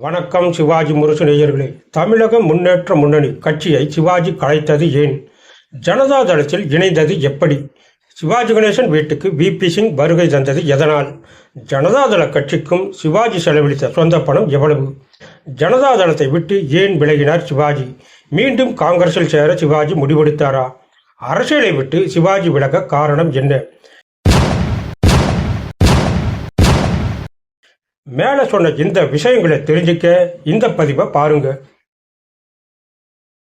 வணக்கம் சிவாஜி முரசு நேயர்களே. தமிழக முன்னேற்ற முன்னணி கட்சியை சிவாஜி கலைத்தது ஏன்? ஜனதா தளத்தில் இணைந்தது எப்படி? சிவாஜி கணேசன் வீட்டுக்கு விபி சிங் வருகை தந்தது எதனால்? ஜனதாதள கட்சிக்கும் சிவாஜி செலவழித்த சொந்த பணம் எவ்வளவு? ஜனதாதளத்தை விட்டு ஏன் விலகினார் சிவாஜி? மீண்டும் காங்கிரஸில் சேர சிவாஜி முடிவெடுத்தாரா? அரசியலை விட்டு சிவாஜி விலக காரணம் என்ன? மேலே சொன்ன இந்த விஷயங்களை தெரிஞ்சுக்க இந்த பதிவை பாருங்க.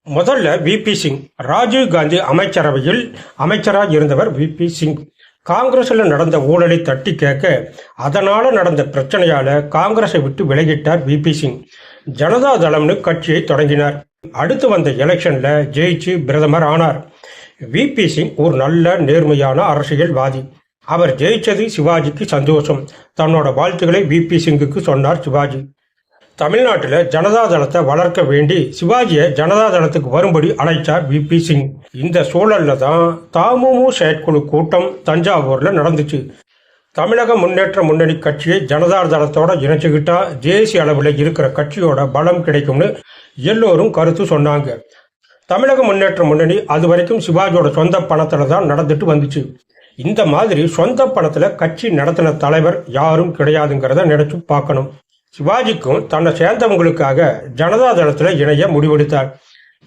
முதல்ல விபி சிங் ராஜீவ் காந்தி அமைச்சரவையில் அமைச்சராக இருந்தவர் விபி சிங். காங்கிரஸில் நடந்த ஊழலை தட்டி கேட்க அதனால நடந்த பிரச்சனையால காங்கிரஸை விட்டு விலகிட்டார் விபி சிங். ஜனதா தளம்னு கட்சியை தொடங்கினார். அடுத்து வந்த எலெக்ஷன்ல ஜெயிச்சு பிரதமர் ஆனார். விபி சிங் ஒரு நல்ல நேர்மையான அரசியல்வாதி. அவர் ஜெயிச்சது சிவாஜிக்கு சந்தோஷம். தன்னோட வாழ்த்துக்களை விபி சிங்குக்கு சொன்னார் சிவாஜி. தமிழ்நாட்டில் ஜனதா தளத்தை வளர்க்க வேண்டி சிவாஜியை ஜனதா தளத்துக்கு வரும்படி அழைச்சார் விபி சிங். இந்த சூழல்ல தான் தாமுமு செயற்குழு கூட்டம் தஞ்சாவூரில் நடந்துச்சு. தமிழக முன்னேற்ற முன்னணி கட்சியை ஜனதா தளத்தோட இணைச்சுக்கிட்டா தேசிய அளவில் இருக்கிற கட்சியோட பலம் கிடைக்கும்னு எல்லோரும் கருத்து சொன்னாங்க. தமிழக முன்னேற்ற முன்னணி அது வரைக்கும் சிவாஜியோட சொந்த பணத்தில் தான் நடந்துட்டு வந்துச்சு. இந்த மாதிரி சொந்த பணத்துல கட்சி நடத்தின தலைவர் யாரும் கிடையாதுங்கிறத நினைச்சு பார்க்கணும். சிவாஜிக்கும் தன்னை சேர்ந்தவங்களுக்காக ஜனதா தளத்துல இணைய முடிவெடுத்தார்.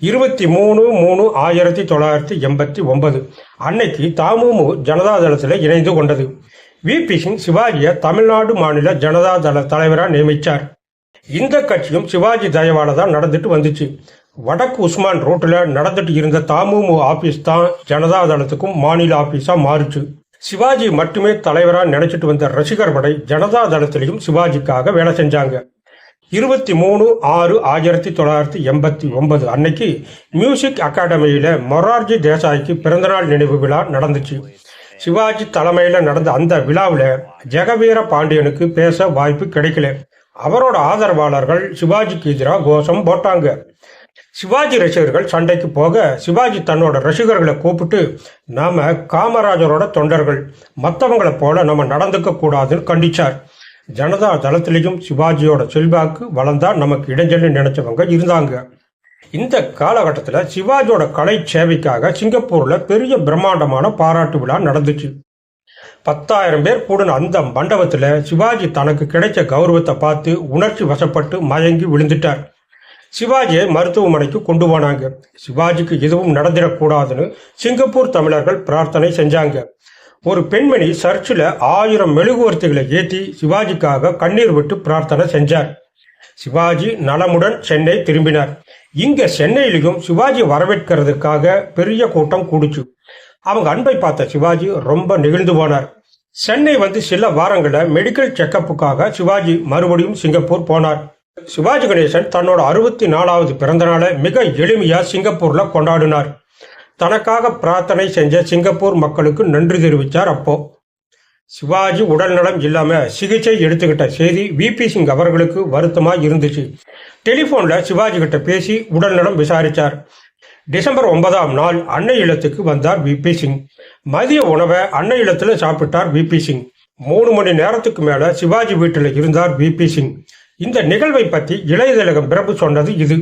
இருபத்தி மூணு மூணு ஆயிரத்தி தொள்ளாயிரத்தி எண்பத்தி ஒன்பது. அன்னைக்கு தாமுமு ஜனதா தளத்துல இணைந்து கொண்டது. விபி சிங் சிவாஜியை தமிழ்நாடு மாநில ஜனதா தள தலைவராக நியமித்தார் இந்த கட்சியும் சிவாஜி தயவால தான் நடந்துட்டு வந்துச்சு. வடக்கு உஸ்மான் ரோட்டில் நடந்துட்டு இருந்த தாமுமு ஆபீஸ் தான் ஜனதா தளத்துக்கும் மாநில ஆபீஸா மாறுச்சு. சிவாஜி மட்டுமே தலைவராக நினைச்சிட்டு வந்த ரசிகர் படை ஜனதா தளத்திலையும் சிவாஜிக்காக வேலை செஞ்சாங்க. இருபத்தி மூணு ஆறு ஆயிரத்தி தொள்ளாயிரத்தி எண்பத்தி ஒன்பது அன்னைக்கு மியூசிக் அகாடமியில மொரார்ஜி தேசாய்க்கு பிறந்தநாள் நினைவு விழா நடந்துச்சு. சிவாஜி தலைமையில நடந்த அந்த விழாவில் ஜெகவீர பாண்டியனுக்கு பேச வாய்ப்பு கிடைக்கல. அவரோட ஆதரவாளர்கள் சிவாஜிக்கு எதிராக கோஷம் போட்டாங்க. சிவாஜி ரசிகர்கள் சண்டைக்கு போக சிவாஜி தன்னோட ரசிகர்களை கூப்பிட்டு நாம காமராஜரோட தொண்டர்கள். மற்றவங்களை போல நம்ம நடந்துக்க கூடாதுன்னு கண்டிச்சார். ஜனதா தளத்திலையும் சிவாஜியோட செல்வாக்கு வளர்ந்தா நமக்கு இடைஞ்சல்னு நினைச்சவங்க இருந்தாங்க. இந்த காலகட்டத்தில் சிவாஜியோட கலை சேவைக்காக சிங்கப்பூர்ல பெரிய பிரம்மாண்டமான பாராட்டு விழா நடந்துச்சு. பத்தாயிரம் பேர் கூடின அந்த மண்டபத்தில் சிவாஜி தனக்கு கிடைச்ச கௌரவத்தை பார்த்து உணர்ச்சி வசப்பட்டு மயங்கி விழுந்துட்டார். சிவாஜியை மருத்துவமனைக்கு கொண்டு போனாங்க. சிவாஜிக்கு எதுவும் நடந்திடக்கூடாதுன்னு சிங்கப்பூர் தமிழர்கள் பிரார்த்தனை செஞ்சாங்க. ஒரு பெண்மணி சர்ச்சில் ஆயிரம் மெழுகுவர்த்திகளை ஏற்றி சிவாஜிக்காக கண்ணீர் விட்டு பிரார்த்தனை செஞ்சார். சிவாஜி நலமுடன் சென்னை திரும்பினார். இங்க சென்னையிலையும் சிவாஜி வரவேற்கிறதுக்காக பெரிய கூட்டம் கூடுச்சு. அவங்க அன்பை பார்த்த சிவாஜி ரொம்ப நெகிழ்ந்து போனார். சென்னை வந்து சில வாரங்களில் மெடிக்கல் செக்கப்புக்காக சிவாஜி மறுபடியும் சிங்கப்பூர் போனார். சிவாஜி கணேசன் தன்னோட அறுபத்தி நாலாவது பிறந்த நாளை மிக எளிமையா சிங்கப்பூர்ல கொண்டாடினார். தனக்காக பிரார்த்தனை செஞ்ச சிங்கப்பூர் மக்களுக்கு நன்றி தெரிவித்தார் அப்போ. சிவாஜி உடல் நலம் இல்லாம சிகிச்சை எடுத்துக்கிட்ட செய்தி விபி சிங் அவர்களுக்கு வருத்தமா இருந்துச்சு. டெலிபோன்ல சிவாஜி கிட்ட பேசி உடல் நலம் விசாரிச்சார். டிசம்பர் ஒன்பதாம் நாள் அன்னை இல்லத்துக்கு வந்தார் விபி சிங். மதிய உணவை அன்னை இல்லத்துல சாப்பிட்டார் விபி சிங். மூணு மணி நேரத்துக்கு மேல சிவாஜி வீட்டில் இருந்தார் விபி சிங். இந்த நிகழ்வை பற்றி இளையதழகம் பிரபு சொன்னது இது.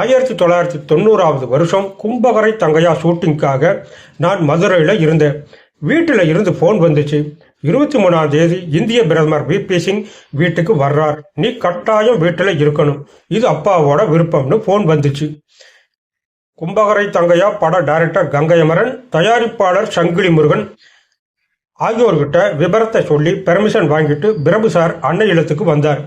ஆயிரத்தி தொள்ளாயிரத்தி தொண்ணூறாவது வருஷம் கும்பகரை தங்கையா ஷூட்டிங்காக நான் மதுரையில் இருந்தேன். வீட்டில் இருந்து ஃபோன் வந்துச்சு. இருபத்தி மூணாம் தேதி இந்திய பிரதமர் விபி சிங் வீட்டுக்கு வர்றார். நீ கட்டாயம் வீட்டில் இருக்கணும். இது அப்பாவோட விருப்பம்னு ஃபோன் வந்துச்சு. கும்பகரை தங்கையா பட டைரக்டர் கங்கையமரன் தயாரிப்பாளர் சங்கிலி முருகன் ஆகியோர்கிட்ட விபரத்தை சொல்லி பெர்மிஷன் வாங்கிட்டு பிரபு சார் அன்னை இல்லத்துக்கு வந்தார்.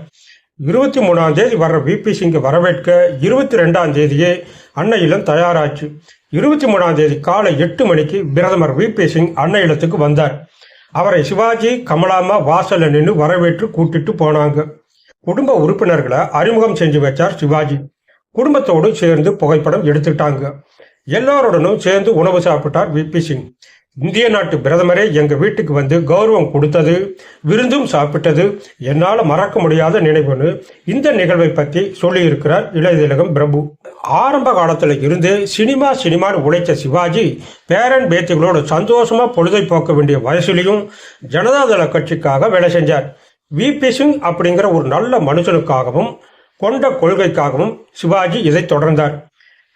இருபத்தி மூணாம் தேதி வர விபி சிங்கை வரவேற்க இருபத்தி ரெண்டாம் தேதியே அன்னை இல்லம் தயாராச்சு. இருபத்தி மூணாம் தேதி காலை எட்டு மணிக்கு பிரதமர் விபி சிங் அன்னை இல்லத்துக்கு வந்தார். அவரை சிவாஜி கமலாமா வாசல்ல நின்று வரவேற்று கூட்டிட்டு போனாங்க. குடும்ப உறுப்பினர்களை அறிமுகம் செஞ்சு வச்சார் சிவாஜி. குடும்பத்தோடு சேர்ந்து புகைப்படம் எடுத்துட்டாங்க. எல்லோருடனும் சேர்ந்து உணவு சாப்பிட்டார் விபி சிங். இந்திய நாட்டு பிரதமரே எங்க வீட்டுக்கு வந்து கௌரவம் கொடுத்தது விருந்தும் சாப்பிட்டது என்னால் மறக்க முடியாத நினைவுன்னு இந்த நிகழ்வை பத்தி சொல்லியிருக்கிறார் இளையதிலகம் பிரபு. ஆரம்ப காலத்துல இருந்து சினிமா சினிமான்னு உழைச்ச சிவாஜி பேரன் பேத்திகளோட சந்தோஷமா பொழுதை போக்க வேண்டிய வயசுலையும் ஜனதாதள கட்சிக்காக வேலை செஞ்சார். விபி சிங் அப்படிங்கிற ஒரு நல்ல மனுஷனுக்காகவும் கொண்ட கொள்கைக்காகவும் சிவாஜி இதை தொடர்ந்தார்.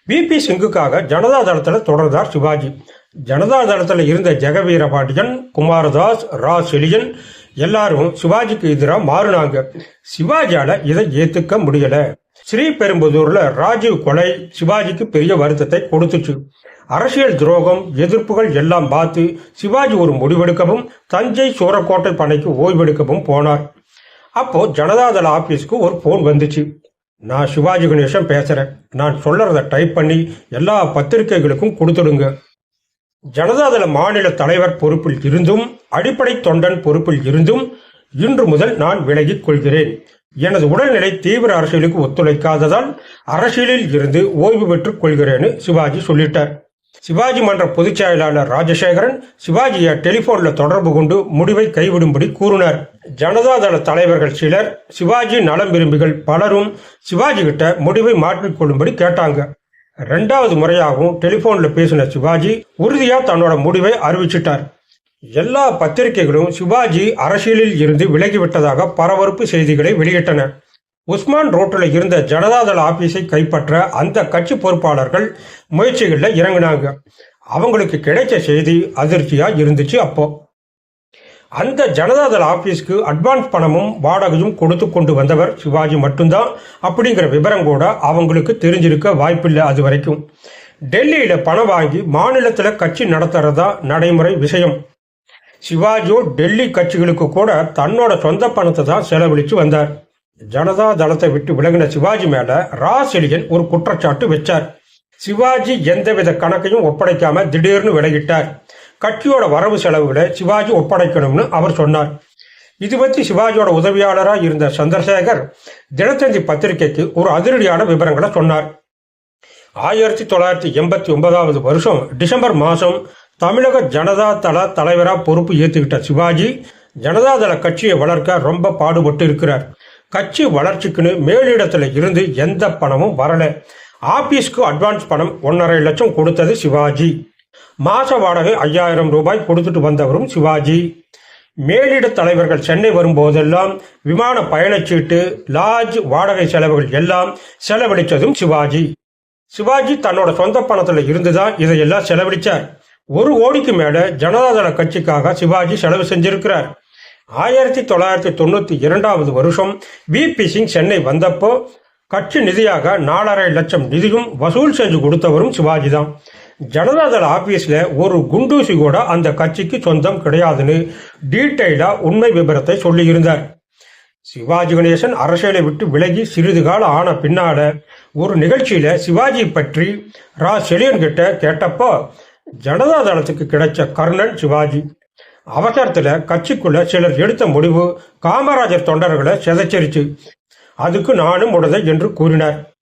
விபி சிங்குக்காக ஜனதா தளத்தில் தொடர்ந்தார் சிவாஜி. ஜனதா தளத்தில் இருந்த ஜெகவீர பாட்டியன் குமாரதாஸ் ரா செலியன் எல்லாரும் சிவாஜிக்கு எதிராக மாறினாங்க. சிவாஜியால இதை ஏத்துக்க முடியல. ஸ்ரீபெரும்புதூர்ல ராஜீவ் கொலை சிவாஜிக்கு பெரிய வருத்தத்தை கொடுத்துச்சு. அரசியல் துரோகம் எதிர்ப்புகள் எல்லாம் பார்த்து சிவாஜி ஒரு முடிவெடுக்கவும் தஞ்சை சூரக்கோட்டை படைக்கு ஓய்வெடுக்கவும் போனார். அப்போ ஜனதாதள ஆபீஸ்க்கு ஒரு போன் வந்துச்சு. நான் சிவாஜி கணேசன் பேசுறேன். நான் சொல்றத டைப் பண்ணி எல்லா பத்திரிகைகளுக்கும் கொடுத்துடுங்க. ஜனதாதள மாநில தலைவர் பொறுப்பில் இருந்தும் அடிப்படை தொண்டன் பொறுப்பில் இருந்தும் இன்று முதல் நான் விலகிக் கொள்கிறேன். எனது உடல்நிலை தீவிர அரசியலுக்கு ஒத்துழைக்காததால் அரசியலில் இருந்து ஓய்வு பெற்றுக் கொள்கிறேன்னு சிவாஜி சொல்லிட்டார். சிவாஜி மன்ற பொதுச் செயலாளர் ராஜசேகரன் சிவாஜியை டெலிபோன்ல தொடர்பு கொண்டு முடிவை கைவிடும்படி கூறினார். ஜனதாதள தலைவர்கள் சிலர் சிவாஜி நலம் விரும்பிகள் பலரும் சிவாஜி கிட்ட முடிவை மாற்றிக்கொள்ளும்படி கேட்டாங்க. ரெண்டாவது முறையாகவும் டெலிபோன்ல பேசின சிவாஜி உறுதியா தன்னோட முடிவை அறிவிச்சிட்டார். எல்லா பத்திரிகைகளும் சிவாஜி அரசியலில் இருந்து விலகிவிட்டதாக பரபரப்பு செய்திகளை வெளியிட்டன. உஸ்மான் ரோட்டில் இருந்த ஜனதாதள ஆபீஸை கைப்பற்ற அந்த கட்சி பொறுப்பாளர்கள் முயற்சிகளில் இறங்கினாங்க. அவங்களுக்கு கிடைச்ச செய்தி அதிர்ச்சியாக இருந்துச்சு அப்போ. அந்த ஜனதாதள் ஆஃபீஸ்க்கு அட்வான்ஸ் பணமும் வாடகையும் கொடுத்து கொண்டு வந்தவர் சிவாஜி மட்டும்தான். அப்படிங்கிற விவரம் கூட அவங்களுக்கு தெரிஞ்சிருக்க வாய்ப்பில்லை அது வரைக்கும். டெல்லியில பணம் வாங்கி மாநிலத்தில் கட்சி நடத்துறதா நடைமுறை விஷயம். சிவாஜியோ டெல்லி கட்சிகளுக்கு கூட தன்னோட சொந்த பணத்தை தான் செலவழிச்சு வந்தார். ஜனதா தளத்தை விட்டு விலகின சிவாஜி மேல ராசெலியன் ஒரு குற்றச்சாட்டு வச்சார். சிவாஜி எந்தவித கணக்கையும் ஒப்படைக்காம திடீர்னு விலகிட்டார். கட்சியோட வரவு செலவுகளை சிவாஜி ஒப்படைக்கணும்னு அவர் சொன்னார். இது பற்றி சிவாஜியோட உதவியாளராக இருந்த சந்திரசேகர் தினத்தந்தி பத்திரிகைக்கு ஒரு அதிரடியான விவரங்களை சொன்னார். ஆயிரத்தி தொள்ளாயிரத்தி எண்பத்தி ஒன்பதாவது வருஷம் டிசம்பர் மாதம் தமிழக ஜனதா தள தலைவராக பொறுப்பு ஏற்றுக்கிட்ட சிவாஜி ஜனதாதள கட்சியை வளர்க்க ரொம்ப பாடுபட்டு இருக்கிறார். கட்சி வளர்ச்சிக்குன்னு மேலிடத்துல இருந்து எந்த பணமும் வரல. ஆபீஸ்க்கு அட்வான்ஸ் பணம் ஒன்றரை லட்சம் கொடுத்தது சிவாஜி. மாச வாடகை ஐயாயிரம் ரூபாய் கொடுத்துட்டு வந்தவரும் சிவாஜி. மேலிட தலைவர்கள் சென்னை வரும்போதெல்லாம் விமான பயணச்சீட்டு லாட்ஜ் வாடகை செலவுகள் எல்லாம் செலவழிச்சதும் சிவாஜி. சிவாஜி தன்னோட சொந்த பணத்துல இருந்துதான் இதையெல்லாம் செலவழிச்சார். ஒரு கோடிக்கு மேல ஜனதாதள கட்சிக்காக சிவாஜி செலவு செஞ்சிருக்கிறார். ஆயிரத்தி தொள்ளாயிரத்தி தொண்ணூத்தி இரண்டாவது வருஷம் விபி சிங் சென்னை வந்தப்போ கட்சி நிதியாக நாலரை லட்சம் நிதியும் வசூல் செஞ்சு கொடுத்தவரும் சிவாஜி தான். ஜனதாதள ஆபீஸ்ல ஒரு குண்டூசி கூட அந்த கட்சிக்கு சொந்தம் கிடையாதுன்னு டீட்டெயிலா உண்மை விபரத்தை சொல்லியிருந்தார். சிவாஜி கணேசன் அரசியலை விட்டு விலகி சிறிது காலம் ஆன பின்னால ஒரு நிகழ்ச்சியில சிவாஜி பற்றி ரா. செலியன் கிட்ட கேட்டப்போ ஜனதா தளத்துக்கு கிடைச்ச கர்ணன் சிவாஜி. அவசரத்துல கட்சிக்குள்ள சிலர் எடுத்த முடிவு காமராஜர் தொண்டர்களை சிதைச்சிருச்சு. அதுக்கு நானும் உடதை என்று கூறினார்.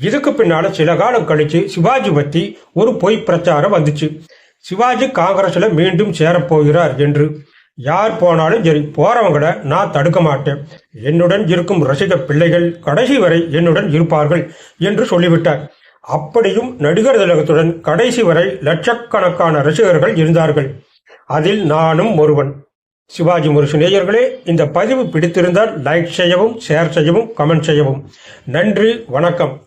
இதுக்கு பின்னால சில காலம் கழிச்சு சிவாஜி பத்தி ஒரு பொய் பிரச்சாரம் வந்துச்சு. சிவாஜி காங்கிரஸ்ல மீண்டும் சேரப்போகிறார் என்று. யார் போனாலும் சரி போறவங்கள நான் தடுக்க மாட்டேன். என்னுடன் இருக்கும் ரசிக பிள்ளைகள் கடைசி வரை என்னுடன் இருப்பார்கள் என்று சொல்லிவிட்டார். அப்படியும் நடிகர் திலகத்துடன் கடைசி வரை லட்சக்கணக்கான ரசிகர்கள் இருந்தார்கள். அதில் நானும் ஒருவன். சிவாஜி முரசு நேயர்களே இந்த பதிவு பிடித்திருந்தால் லைக் செய்யவும் ஷேர் செய்யவும் கமெண்ட் செய்யவும். நன்றி வணக்கம்.